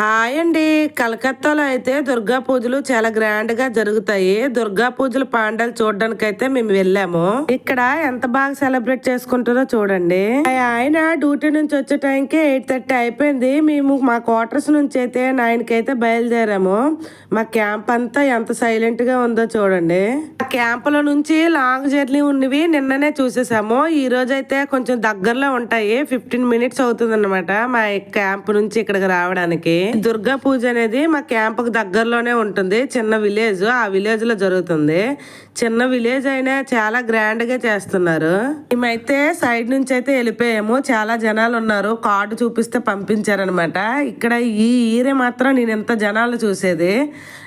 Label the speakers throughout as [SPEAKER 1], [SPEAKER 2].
[SPEAKER 1] Hi అండి. కలకత్తాలో అయితే దుర్గా పూజలు చాలా గ్రాండ్గా జరుగుతాయి. దుర్గా పూజలు పాండాలు చూడడానికి అయితే మేము వెళ్ళాము. ఇక్కడ ఎంత బాగా సెలబ్రేట్ చేసుకుంటారో చూడండి. ఆయన డ్యూటీ నుంచి వచ్చే టైంకి ఎయిట్ థర్టీ అయిపోయింది. మేము మా క్వార్టర్స్ నుంచి అయితే నైన్కి అయితే బయలుదేరాము. మా క్యాంప్ అంతా ఎంత సైలెంట్గా ఉందో చూడండి. ఆ క్యాంప్లో నుంచి లాంగ్ జర్నీ ఉన్నవి నిన్ననే చూసేసాము. ఈ రోజు అయితే కొంచెం దగ్గరలో ఉంటాయి. ఫిఫ్టీన్ మినిట్స్ అవుతుంది అనమాట మా క్యాంప్ నుంచి ఇక్కడికి రావడానికి. దుర్గా పూజ అనేది మా క్యాంప్కు దగ్గరలోనే ఉంటుంది. చిన్న విలేజ్ ఆ విలేజ్లో జరుగుతుంది. చిన్న విలేజ్ అయినా చాలా గ్రాండ్గా చేస్తున్నారు. మేమైతే సైడ్ నుంచి అయితే వెళ్ళిపోయాము. చాలా జనాలు ఉన్నారు. కార్డు చూపిస్తే పంపించారనమాట ఇక్కడ ఈ ఈరే మాత్రం నేను ఎంత జనాలు చూసేది.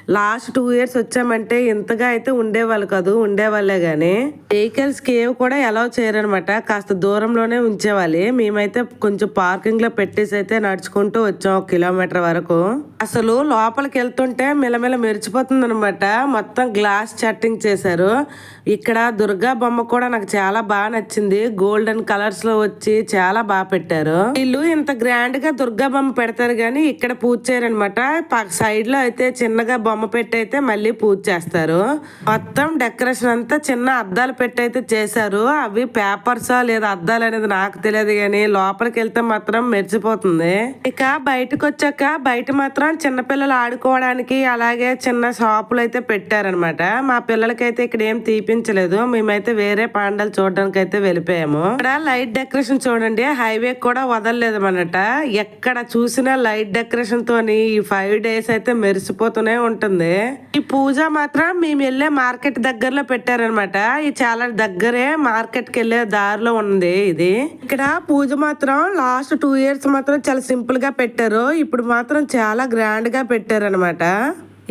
[SPEAKER 1] లాస్ట్ టూ ఇయర్స్ వచ్చామంటే ఇంతగా అయితే ఉండేవాళ్ళు కాదు. ఉండేవాళ్ళే కానీ వెహికల్స్కి ఏవి కూడా ఎలా చేయరనమాట కాస్త దూరంలోనే ఉంచేవాలి. మేమైతే కొంచెం పార్కింగ్లో పెట్టేసి అయితే నడుచుకుంటూ వచ్చాం ఒక కిలోమీటర్ వరకు అసలు లోపలికి వెళ్తుంటే మిలమిల మెరిచిపోతుంది అనమాట మొత్తం గ్లాస్ చట్టింగ్ చేశారు. ఇక్కడ దుర్గా బొమ్మ కూడా నాకు చాలా బాగా నచ్చింది. గోల్డెన్ కలర్స్లో వచ్చి చాలా బాగా పెట్టారు. వీళ్ళు ఇంత గ్రాండ్గా దుర్గా బొమ్మ పెడతారు కానీ ఇక్కడ పూజ చేయరనమాట సైడ్లో అయితే చిన్నగా బొమ్మ పెట్టి అయితే మళ్ళీ పూజ చేస్తారు. మొత్తం డెకరేషన్ అంతా చిన్న అద్దాలు పెట్టి అయితే చేశారు. అవి పేపర్సా లేదా అద్దాలు అనేది నాకు తెలియదు కానీ లోపలికి వెళ్తే మాత్రం మెరిచిపోతుంది ఇక బయటకు వచ్చాక బయట మాత్రం చిన్నపిల్లలు ఆడుకోవడానికి అలాగే చిన్న షాపులు అయితే పెట్టారనమాట. మా పిల్లలకైతే ఇక్కడ ఏం తీపించలేదు. మేమైతే వేరే పాండాలు చూడడానికి అయితే వెళ్ళిపోయాము. ఇక్కడ లైట్ డెకరేషన్ చూడండి. హైవే కూడా వదలలేదు అనమాట ఎక్కడ చూసినా లైట్ డెకరేషన్ తోని ఈ ఫైవ్ డేస్ అయితే మెరిసిపోతూనే ఉంటుంది. ఈ పూజ మాత్రం మేము వెళ్ళే మార్కెట్ దగ్గరలో పెట్టారనమాట. ఇది చాలా దగ్గరే మార్కెట్కి వెళ్ళే దారిలో ఉంది ఇది. ఇక్కడ పూజ మాత్రం లాస్ట్ టూ ఇయర్స్ మాత్రం చాలా సింపుల్గా పెట్టారు. ఇప్పుడు మాత్రం చాలా గ్రాండ్గా పెట్టారనమాట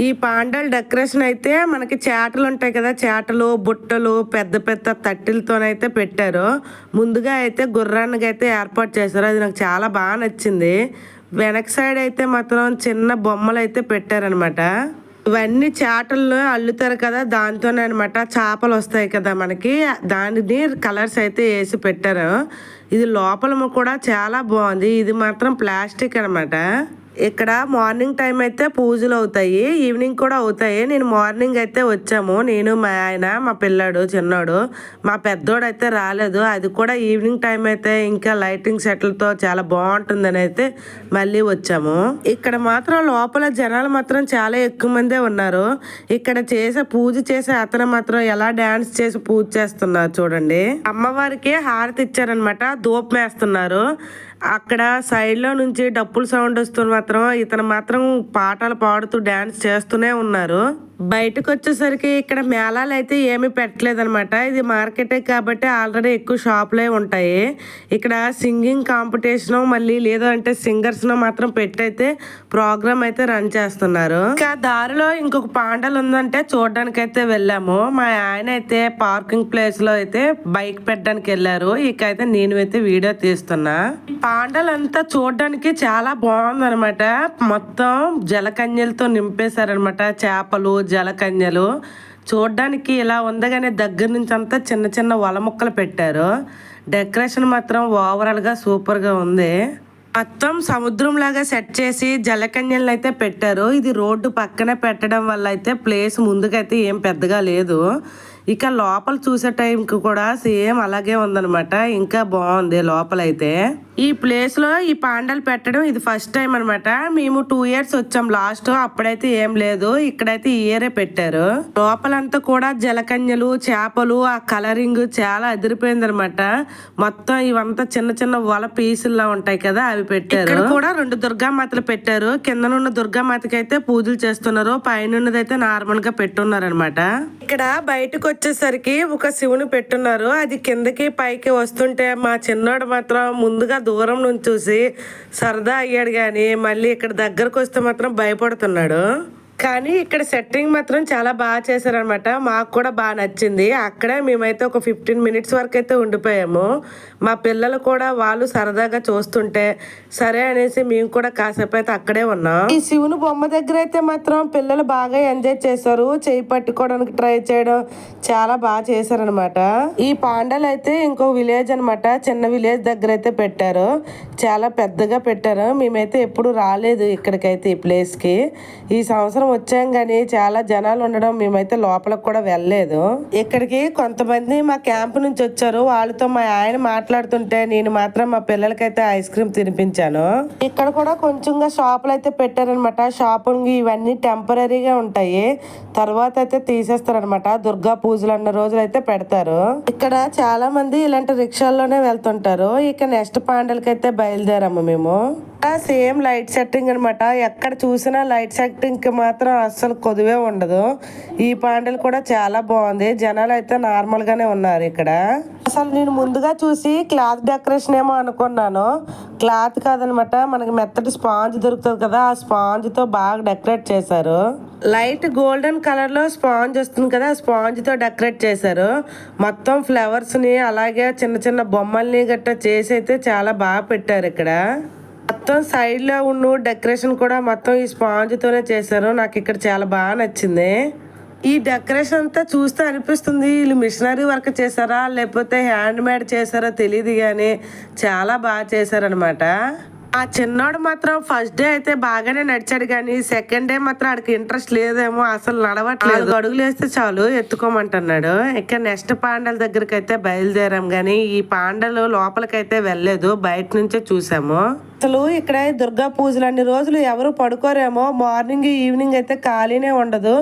[SPEAKER 1] ఈ పాండల్ డెకరేషన్ అయితే మనకి చేటలు ఉంటాయి కదా చేటలు బుట్టలు పెద్ద పెద్ద తట్టిలతోనైతే పెట్టారు. ముందుగా అయితే గుర్రానికి అయితే ఏర్పాటు చేశారు. అది నాకు చాలా బాగా నచ్చింది. వెనక సైడ్ అయితే మాత్రం చిన్న బొమ్మలు అయితే పెట్టారనమాట ఇవన్నీ చేటల్లో అల్లుతారు కదా దాంతోనే అనమాట చేపలు వస్తాయి కదా మనకి. దానిని కలర్స్ అయితే వేసి పెట్టారు. ఇది లోపల కూడా చాలా బాగుంది. ఇది మాత్రం ప్లాస్టిక్ అనమాట ఇక్కడ మార్నింగ్ టైం అయితే పూజలు అవుతాయి ఈవినింగ్ కూడా అవుతాయి. నేను మార్నింగ్ అయితే వచ్చాము. నేను మా ఆయన మా పిల్లాడు చిన్నాడు మా పెద్దోడు అయితే రాలేదు. అది కూడా ఈవినింగ్ టైం అయితే ఇంకా లైటింగ్ సెట్లతో చాలా బాగుంటుందని అయితే మళ్ళీ వచ్చాము. ఇక్కడ మాత్రం లోపల జనాలు మాత్రం చాలా ఎక్కువ మందే ఉన్నారు. ఇక్కడ చేసే పూజ చేసే అతను మాత్రం ఎలా డాన్స్ చేసి పూజ చేస్తున్నారు చూడండి. అమ్మవారికి హారతి ఇచ్చారనమాట ధూపం వేస్తున్నారు. అక్కడ సైడ్లో నుంచి డప్పుల సౌండ్ వస్తుంది మాత్రం ఇతను మాత్రం పాటలు పాడుతూ డాన్స్ చేస్తూనే ఉన్నారు. బయటకు వచ్చేసరికి ఇక్కడ మేళాలు అయితే ఏమీ పెట్టలేదన్నమాట. ఇది మార్కెటే కాబట్టి ఆల్రెడీ ఎక్కువ షాపులే ఉంటాయి. ఇక్కడ సింగింగ్ కాంపిటీషన్ మళ్ళీ లేదు అంటే సింగర్స్ మాత్రం పెట్టయితే ప్రోగ్రామ్ అయితే రన్ చేస్తున్నారు. ఇంకా దారిలో ఇంకొక పాండల్ ఉందంటే చూడడానికి అయితే వెళ్ళాము. మా ఆయన అయితే పార్కింగ్ ప్లేస్లో అయితే బైక్ పెట్టడానికి వెళ్ళారు. ఇక అయితే నేను అయితే వీడియో తీస్తున్నా. పాండలు అంతా చూడడానికి చాలా బాగుంది అనమాట మొత్తం జలకన్యలతో నింపేశారనమాట చేపలు జలకన్యలు చూడడానికి ఇలా ఉందగానే దగ్గర నుంచి అంతా చిన్న చిన్న వల ముక్కలు పెట్టారు. డెకరేషన్ మాత్రం ఓవరాల్గా సూపర్గా ఉంది. మొత్తం సముద్రం లాగా సెట్ చేసి జలకన్యలను అయితే పెట్టారు. ఇది రోడ్డు పక్కనే పెట్టడం వల్ల అయితే ప్లేస్ ముందుకైతే ఏం పెద్దగా లేదు. ఇక లోపల చూసే టైంకి కూడా సేమ్ అలాగే ఉందన్నమాట. ఇంకా బాగుంది లోపలైతే. ఈ ప్లేస్లో ఈ పాండలు పెట్టడం ఇది ఫస్ట్ టైం అన్నమాట. మేము టూ ఇయర్స్ వచ్చాం లాస్ట్. అప్పుడైతే ఏం లేదు. ఇక్కడైతే ఈ ఇయరే పెట్టారు. లోపలంతా కూడా జలకన్యలు చేపలు ఆ కలరింగ్ చాలా అదిరిపోయింది అనమాట మొత్తం ఇవంతా చిన్న చిన్న వల పీసుల్లా ఉంటాయి కదా అవి పెట్టారు. ఇక్కడ కూడా రెండు దుర్గామాతలు పెట్టారు. కిందనున్న దుర్గామాతకి అయితే పూజలు చేస్తున్నారు. పైన అయితే నార్మల్గా పెట్టున్నారు అనమాట ఇక్కడ బయటకు వచ్చేసరికి ఒక శివుని పెట్టున్నారు. అది కిందకి పైకి వస్తుంటే మా చిన్నోడు మాత్రం ముందుగా దూరం నుంచి చూసి సరదా అయ్యాడు కానీ మళ్ళీ ఇక్కడ దగ్గరకు వస్తే మాత్రం భయపడుతున్నాడు. కానీ ఇక్కడ సెట్టింగ్ మాత్రం చాలా బాగా చేశారనమాట మాకు కూడా బాగా నచ్చింది. అక్కడే మేమైతే ఒక ఫిఫ్టీన్ మినిట్స్ వరకు అయితే ఉండిపోయాము. మా పిల్లలు కూడా వాళ్ళు సరదాగా చూస్తుంటే సరే అనేసి మేము కూడా కాసేపు అయితే అక్కడే ఉన్నాం. ఈ శివుని బొమ్మ దగ్గర అయితే మాత్రం పిల్లలు బాగా ఎంజాయ్ చేశారు. చేయి పట్టుకోవడానికి ట్రై చేయడం చాలా బాగా చేశారనమాట ఈ పాండలు అయితే ఇంకో విలేజ్ అనమాట చిన్న విలేజ్ దగ్గర అయితే పెట్టారు. చాలా పెద్దగా పెట్టారు. మేమైతే ఎప్పుడు రాలేదు ఇక్కడికైతే ఈ ప్లేస్కి. ఈ సంవత్సరం వచ్చాం కానీ చాలా జనాలు ఉండడం మేమైతే లోపలికి కూడా వెళ్ళలేదు. ఇక్కడికి కొంతమంది మా క్యాంప్ నుంచి వచ్చారు. వాళ్ళతో మా ఆయన మాట్లాడుతుంటే నేను మాత్రం మా పిల్లలకైతే ఐస్ క్రీమ్ తినిపించాను. ఇక్కడ కూడా కొంచెంగా షాపులు అయితే పెట్టారనమాట. షాపింగ్ ఇవన్నీ టెంపరీగా ఉంటాయి. తర్వాత అయితే తీసేస్తారనమాట. దుర్గా పూజలు అన్న రోజులు అయితే పెడతారు. ఇక్కడ చాలా మంది ఇలాంటి రిక్షాల్లోనే వెళ్తుంటారు. ఇక నెక్స్ట్ పాండలకైతే బయలుదేరాము మేము సేమ్ లైట్ సెట్టింగ్ అనమాట ఎక్కడ చూసినా లైట్ సెట్టింగ్కి మాత్రం అస్సలు కొదువే ఉండదు. ఈ పాండలు కూడా చాలా బాగుంది. జనాలు అయితే నార్మల్ గానే ఉన్నారు ఇక్కడ. అసలు నేను ముందుగా చూసి క్లాత్ డెకరేషన్ ఏమో అనుకున్నాను. క్లాత్ కాదనమాట మనకి మెత్తటి స్పాంజ్ దొరుకుతుంది కదా ఆ స్పాంజ్తో బాగా డెకరేట్ చేశారు. లైట్ గోల్డెన్ కలర్లో స్పాంజ్ వస్తుంది కదా ఆ స్పాంజ్తో డెకరేట్ చేశారు. మొత్తం ఫ్లవర్స్ని అలాగే చిన్న చిన్న బొమ్మల్ని గట్రా చేసి అయితే చాలా బాగా పెట్టారు ఇక్కడ. మొత్తం సైడ్లో ఉన్న డెకరేషన్ కూడా మొత్తం ఈ స్పాంజ్ తోనే చేశారు. నాకు ఇక్కడ చాలా బాగా నచ్చింది. ఈ డెకరేషన్ అంతా చూస్తే అనిపిస్తుంది వీళ్ళు మిషనరీ వర్క్ చేశారా లేకపోతే హ్యాండ్ మేడ్ చేశారా తెలియదు కానీ చాలా బాగా చేశారనమాట ఆ చిన్నోడు మాత్రం ఫస్ట్ డే అయితే బాగానే నడిచాడు కానీ సెకండ్ డే మాత్రం ఆడికి ఇంట్రెస్ట్ లేదేమో అసలు నడవట్లేదు. అడుగులు వేస్తే చాలు ఎత్తుకోమంటున్నాడు. ఇక నెక్స్ట్ పాండల దగ్గరికి అయితే బయలుదేరాం కానీ ఈ పాండలు లోపలికైతే వెళ్ళలేదు బయట నుంచే చూసాము. అసలు ఇక్కడ దుర్గా పూజలు అన్ని రోజులు ఎవరు పడుకోరేమో. మార్నింగ్ ఈవినింగ్ అయితే ఖాళీనే ఉండదు.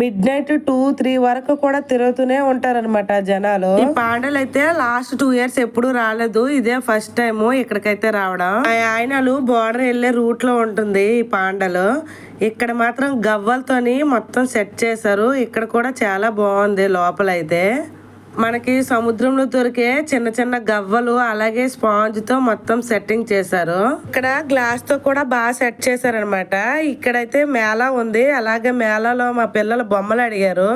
[SPEAKER 1] మిడ్ నైట్ టూ త్రీ వరకు కూడా తిరుగుతూనే ఉంటారన్నమాట జనాలు. ఈ పాండలు అయితే లాస్ట్ టూ ఇయర్స్ ఎప్పుడు రాలేదు. ఇదే ఫస్ట్ టైం ఇక్కడికైతే రావడం. ఆయనలు బోర్డర్ వెళ్ళే రూట్లో ఉంటుంది ఈ పాండలు. ఇక్కడ మాత్రం గవ్వలతోని మొత్తం సెట్ చేశారు. ఇక్కడ కూడా చాలా బాగుంది లోపల అయితే మనకి సముద్రంలో దొరికే చిన్న చిన్న గవ్వలు అలాగే స్పాంజ్తో మొత్తం సెట్టింగ్ చేశారు. ఇక్కడ గ్లాస్తో కూడా బాగా సెట్ చేశారనమాట ఇక్కడైతే మేళా ఉంది. అలాగే మేళాలో మా పిల్లలు బొమ్మలు అడిగారు.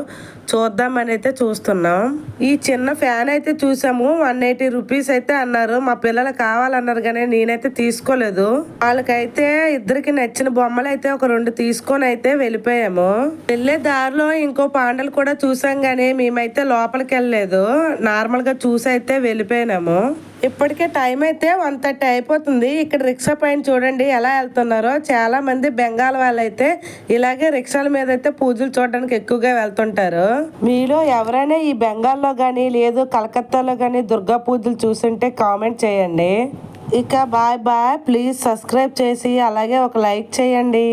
[SPEAKER 1] చూద్దామని అయితే చూస్తున్నాం. ఈ చిన్న ఫ్యాన్ అయితే చూసాము. వన్ ఎయిటీ రూపీస్ అయితే అన్నారు. మా పిల్లలు కావాలన్నారు కానీ నేనైతే తీసుకోలేదు. వాళ్ళకైతే ఇద్దరికి నచ్చిన బొమ్మలు అయితే ఒక రెండు తీసుకొని అయితే వెళ్ళిపోయాము. వెళ్ళే దారిలో ఇంకో పాండలు కూడా చూసాం కానీ మేమైతే లోపలికి వెళ్ళలేదు. లేదు. నార్మల్గా చూసి అయితే వెళ్ళిపోయినాము. ఇప్పటికే టైం అయితే వన్ థర్టీ అయిపోతుంది. ఇక్కడ రిక్షా పైన చూడండి ఎలా వెళ్తున్నారో. చాలా మంది బెంగాల్ వాళ్ళైతే ఇలాగే రిక్షాల మీద అయితే పూజలు చూడడానికి ఎక్కువగా వెళ్తుంటారు. మీలో ఎవరైనా ఈ బెంగాల్లో కానీ లేదు కలకత్తాలో కానీ దుర్గా పూజలు చూసుంటే కామెంట్ చేయండి. ఇక బాయ్ బాయ్. ప్లీజ్ సబ్స్క్రైబ్ చేసి అలాగే ఒక లైక్ చేయండి.